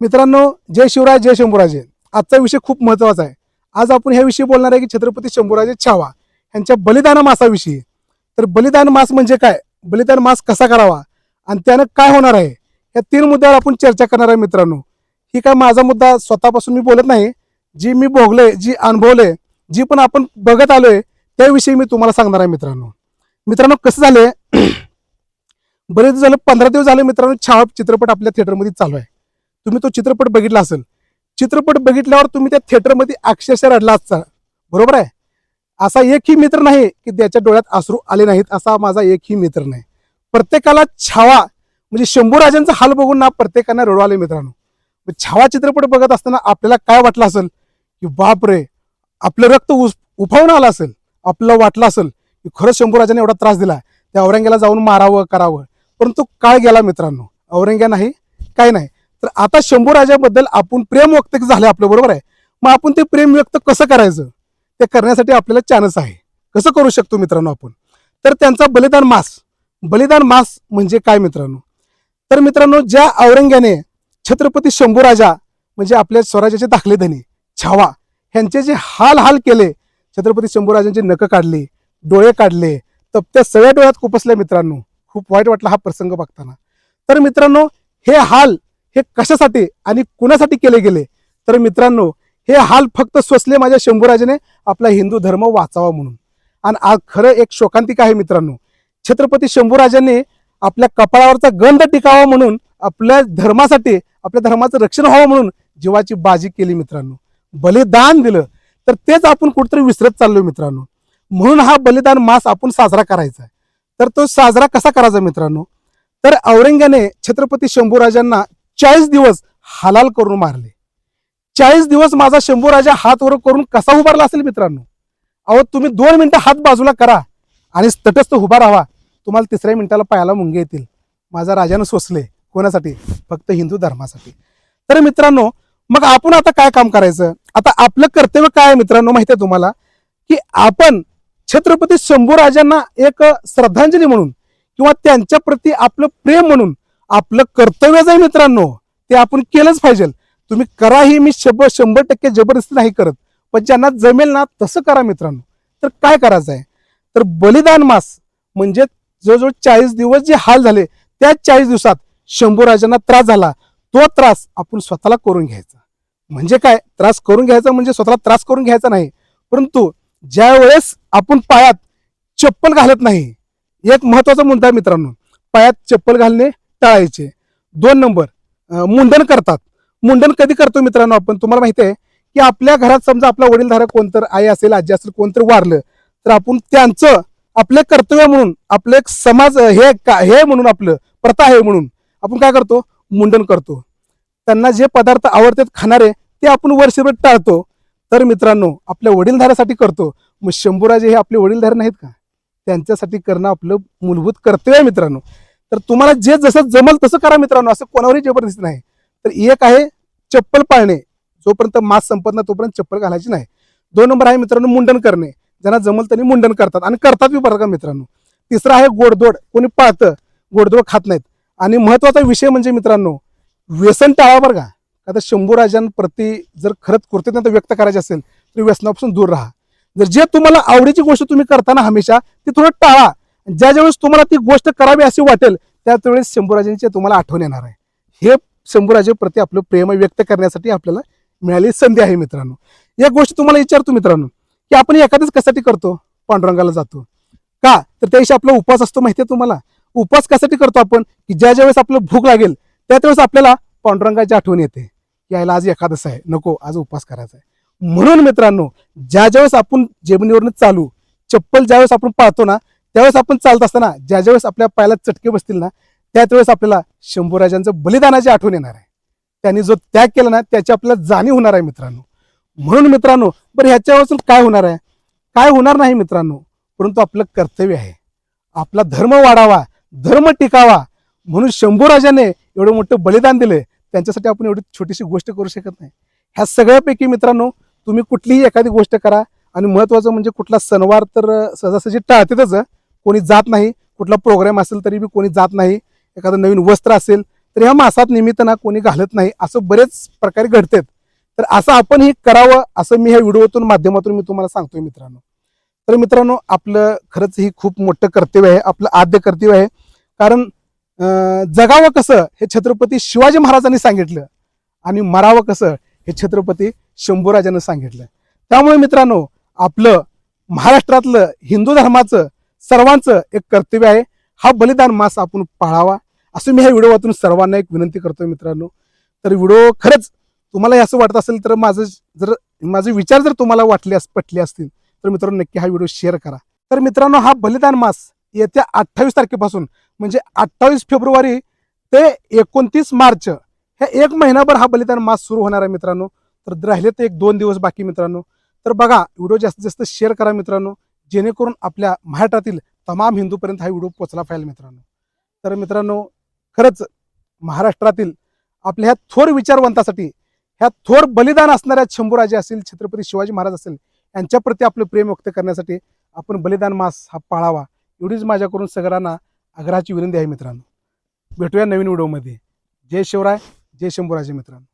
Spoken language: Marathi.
मित्रांनो जय शिवराय जय शंभूराजे. आजचा विषय खूप महत्त्वाचा आहे. आज आपण ह्या विषयी बोलणार आहे की छत्रपती शंभूराजे छावा यांच्या बलिदान मासाविषयी. तर बलिदान मास म्हणजे काय? बलिदान मास कसा करावा? आणि त्यानं काय होणार आहे? या तीन मुद्द्यावर आपण चर्चा करणार आहे मित्रांनो. ही काय माझा मुद्दा स्वतःपासून मी बोलत नाही. जी मी भोगले जी अनुभवले जी पण आपण बघत आलोय त्याविषयी मी तुम्हाला सांगणार आहे मित्रांनो. मित्रांनो कसं झालंय? बरेच झालं पंधरा दिवस झाले मित्रांनो छावा चित्रपट आपल्या थिएटरमध्ये चालू आहे. तुम्ही तो चित्रपट बघितला असेल. चित्रपट बघितल्यावर तुम्ही त्या थिएटरमध्ये अक्षरशः रडला असता बरोबर आहे? असा एकही मित्र नाही की त्याच्या डोळ्यात आसरू आले नाहीत असा माझा एकही मित्र नाही. प्रत्येकाला छावा म्हणजे शंभूराजांचा हाल बघून ना प्रत्येकानं रडू आले मित्रांनो. छावा चित्रपट बघत असताना आपल्याला काय वाटलं असेल? की बाप रे आपलं रक्त उस उफावून आलं असेल. आपलं वाटलं असेल की खरंच शंभूराजाने एवढा त्रास दिला त्या औरंग्याला जाऊन मारावं करावं. परंतु काळ गेला मित्रांनो. औरंग्या नाही काय नाही. तर आता शंभूराजाबद्दल आपण प्रेम व्यक्त झालं आपलं बरोबर आहे? मग आपण ते प्रेम व्यक्त कसं करायचं? ते करण्यासाठी आपल्याला चान्स आहे. कसं करू शकतो मित्रांनो आपण? तर त्यांचा बलिदान मास. बलिदान मास म्हणजे काय मित्रांनो? तर मित्रांनो ज्या औरंग्याने छत्रपती शंभूराजा म्हणजे आपल्या स्वराज्याचे दाखले धनी छावा ह्यांचे जे हाल हाल केले छत्रपती शंभूराजांचे नकं काढले डोळे काढले तपत्या सगळ्या डोळ्यात खुपसल्या मित्रांनो. खूप वाईट वाटला हा प्रसंग बघताना. तर मित्रांनो हे हाल हे कशासाठी आणि कुणासाठी केले गेले? तर मित्रांनो हे हाल फक्त सोसले माझ्या शंभूराजाने आपला हिंदू धर्म वाचावा म्हणून. आणि आज खरं एक शोकांतिक आहे मित्रांनो. छत्रपती शंभूराजांनी आपल्या कपाळावरचा गंध टिकावा म्हणून आपल्या धर्मासाठी आपल्या धर्माचं रक्षण व्हावं म्हणून जीवाची बाजी केली मित्रांनो. बलिदान दिलं. तर तेच आपण कुठेतरी विसरत चाललो मित्रांनो. म्हणून हा बलिदान मास आपण साजरा करायचा आहे. तर तो साजरा कसा करायचा मित्रांनो? तर औरंग्याने छत्रपती शंभूराजांना चाळीस दिवस हलाल करून मारले. चाळीस दिवस माझा शंभूराजा हात वर करून कसा उभारला असेल मित्रांनो? अहो तुम्ही दोन मिनिटं हात बाजूला करा आणि तटस्थ उभा राहा. तुम्हाला तिसऱ्या मिनिटाला पायाला मुंगे येतील. माझा राजानं सोसले. कोणासाठी? फक्त हिंदू धर्मासाठी. तर मित्रांनो मग आपण आता काय काम करायचं? आता आपलं कर्तव्य काय आहे मित्रांनो? माहिती आहे तुम्हाला? की आपण छत्रपती शंभूराजांना एक श्रद्धांजली म्हणून किंवा त्यांच्या प्रती आपलं प्रेम म्हणून आपलं कर्तव्यच आहे मित्रांनो. ते आपण केलंच पाहिजे. तुम्ही करा ही मी शंभर शंभर टक्के जबरदस्ती नाही करत. पण ज्यांना जमेल ना तसं करा मित्रांनो. तर काय करायचं आहे? तर बलिदान मास म्हणजे जवळजवळ चाळीस दिवस जे हाल झाले त्या चाळीस दिवसात शंभूराजांना त्रास झाला. तो त्रास आपण स्वतःला करून घ्यायचा. म्हणजे काय? त्रास करून घ्यायचा म्हणजे स्वतःला त्रास करून घ्यायचा नाही. परंतु ज्या वेळेस आपण पायात चप्पल घालत नाही एक महत्त्वाचा मुद्दा मित्रांनो. पायात चप्पल घालणे टाळायचे. दोन नंबर मुंडन करतात. मुंडन कधी करतो मित्रांनो आपण? तुम्हाला माहिती आहे की आपल्या घरात समजा आपला वडीलधारक कोणतर आई असेल आजी असेल कोणतर वारलं तर आपण त्यांचं आपलं कर्तव्य म्हणून आपलं एक समाज हे का- हे म्हणून आपलं प्रथा आहे म्हणून आपण काय करतो? मुंडन करतो. त्यांना जे पदार्थ आवडतात खाणारे ते आपण वर्षभर टाळतो. तर मित्रांनो आपल्या वडीलधारासाठी करतो. मग शंभूराजे हे आपले वडीलधारे नाहीत का? त्यांच्यासाठी करणं आपलं मूलभूत कर्तव्य आहे मित्रांनो. तर तुम्हाला जे जसं जमल तसं करा मित्रांनो. असं कोणावरही जबरदस्ती नाही. तर एक आहे चप्पल पाळणे. जोपर्यंत मास संपत नाही तोपर्यंत चप्पल घालायची नाही. दोन नंबर आहे मित्रांनो मुंडन करणे. ज्यांना जमल त्यांनी मुंडन करतात. आणि करतात बी बरं का मित्रांनो. तिसरा आहे गोडदोड कोणी पाळतं गोडदोड खात नाहीत. आणि महत्त्वाचा विषय म्हणजे मित्रांनो व्यसन टाळा बरं का. आता शंभूराजांप्रती जर खरंच कृतज्ञता व्यक्त करायची असेल तर व्यसनापासून दूर राहा. जर जे तुम्हाला आवडीची गोष्ट तुम्ही करताना हमेशा ती थोडं टाळा. ज्या ज्यावेळेस तुम्हाला ती गोष्ट करावी अशी वाटेल त्याच वेळेस शंभूराजांची तुम्हाला आठवण येणार आहे. हे शंभूराजे प्रति आपलं प्रेम व्यक्त करण्यासाठी आपल्याला मिळालेली संधी आहे मित्रांनो. एक गोष्ट तुम्हाला विचारतो मित्रांनो की आपण एखाद्याच कशासाठी करतो? पांडुरंगाला जातो. का? तर त्याविषयी आपला उपास असतो माहिती आहे तुम्हाला? उपवास कशासाठी करतो आपण? की ज्या ज्यावेळेस आपलं भूक लागेल त्याच वेळेस आपल्याला पांडुरंगाची आठवण येते. की यायला आज एखादस आहे. नको आज उपवास करायचा आहे. म्हणून मित्रांनो ज्या ज्यावेळेस आपण जेवणीवरनं चालू चप्पल ज्यावेळेस आपण पाळतो ना त्यावेळेस आपण चालत असताना ज्या ज्यावेळेस आपल्या पायाला चटके बसतील ना त्यावेळेस आपल्याला शंभूराजांचं बलिदानाची आठवण येणार आहे. त्यांनी जो त्याग केला ना त्याची आपल्याला जाणीव होणार आहे मित्रांनो. म्हणून मित्रांनो बरं ह्याच्यापासून काय होणार आहे? काय होणार नाही मित्रांनो परंतु आपलं कर्तव्य आहे. आपला धर्म वाढावा धर्म टिकावा. म्हणून शंभूराजाने एवढं मोठं बलिदान दिले त्यांच्यासाठी आपण एवढी छोटीशी गोष्ट करू शकत नाही. ह्या सगळ्यापैकी मित्रांनो तुम्ही कुठलीही एखादी गोष्ट करा आणि महत्त्वाचं म्हणजे कुठला सणवार तर सहजासहजी टाळतातच कोणी जात नाही कुठला प्रोग्राम असेल तरी बी कोणी जात नाही एखादं नवीन वस्त्र असेल तर ह्या मासात निमित्त ना कोणी घालत नाही असं बरेच प्रकारे घडतात. तर असं आपण हे करावं असं मी ह्या व्हिडिओतून माध्यमातून मी तुम्हाला सांगतोय मित्रांनो. तर मित्रांनो आपलं खरंच ही खूप मोठं कर्तव्य आहे आपलं आद्य कर्तव्य आहे. कारण जगावं कसं हे छत्रपती शिवाजी महाराजांनी सांगितलं. आणि मरावं कसं हे छत्रपती शंभूराजानं सांगितलं. त्यामुळे मित्रांनो आपलं महाराष्ट्रातलं हिंदू धर्माचं सर्वांचं एक कर्तव्य आहे. हा बलिदान मास आपण पाळावा. असं मी ह्या व्हिडिओतून सर्वांना एक विनंती करतोय मित्रांनो. तर व्हिडिओ खरंच तुम्हाला असं वाटत असेल तर माझं जर माझे विचार जर तुम्हाला वाटले पटले असतील तर मित्रांनो नक्की हा व्हिडिओ शेअर करा. तर मित्रांनो हा बलिदान मास येत्या अठ्ठावीस तारखेपासून म्हणजे अठ्ठावीस फेब्रुवारी ते एकोणतीस मार्च ह्या एक महिनाभर हा बलिदान मास सुरू होणार आहे मित्रांनो. तर राहिले तर एक दोन दिवस बाकी मित्रांनो. तर बघा व्हिडिओ जास्तीत जास्त शेअर करा मित्रांनो. जेणेकरून आपल्या महाराष्ट्रातील तमाम हिंदूपर्यंत हा व्हिडिओ पोचला पाहिजे मित्रांनो. तर मित्रांनो खरंच महाराष्ट्रातील आपल्या ह्या थोर विचारवंतासाठी ह्या थोर बलिदान असणाऱ्या शंभूराजे असतील छत्रपती शिवाजी महाराज असेल यांच्याप्रती आपलं प्रेम व्यक्त करण्यासाठी आपण बलिदान मास हा पाळावा. एवढीच माझ्याकडून सगळ्यांना आग्रहाची विनंती आहे मित्रांनो. भेटूया नवीन व्हिडिओमध्ये. जय शिवराय जय शंभूराजे मित्रांनो.